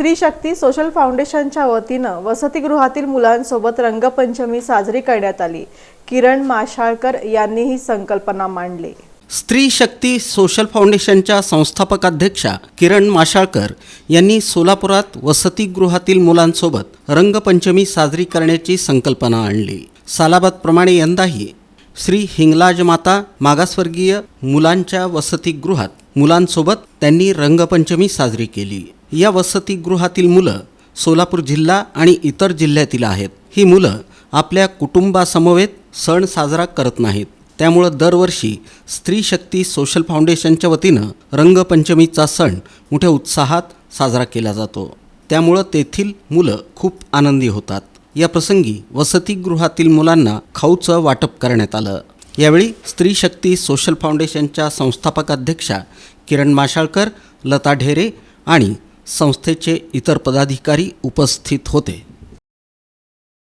स्त्री शक्ती सोशल फाउंडेशनच्या वतीनं वसतिगृहातील मुलांसोबत रंगपंचमी साजरी करण्यात आली. किरण माशाळकर यांनी ही संकल्पना मांडली. स्त्री शक्ती सोशल फाउंडेशनच्या संस्थापक अध्यक्षा किरण माशाळकर यांनी सोलापुरात वसतिगृहातील मुलांसोबत रंगपंचमी साजरी करण्याची संकल्पना आणली. सालाबादप्रमाणे यंदाही श्री हिंगलाज माता मागासवर्गीय मुलांच्या वसतिगृहात मुलांसोबत त्यांनी रंगपंचमी साजरी केली. या वसतिगृहातील मुलं सोलापूर जिल्हा आणि इतर जिल्ह्यातील आहेत. ही मुलं आपल्या कुटुंबासमवेत सण साजरा करत नाहीत. त्यामुळं दरवर्षी स्त्री शक्ती सोशल फाउंडेशनच्या वतीनं रंगपंचमीचा सण मोठ्या उत्साहात साजरा केला जातो. त्यामुळं तेथील मुलं खूप आनंदी होतात. या प्रसंगी वसतिगृहातील मुलांना खाऊचं वाटप करण्यात आलं. यावेळी स्त्री शक्ती सोशल फाउंडेशनच्या संस्थापक अध्यक्षा किरण माशाळकर लता ढेरे आणि संस्थेचे इतर पदाधिकारी उपस्थित होते.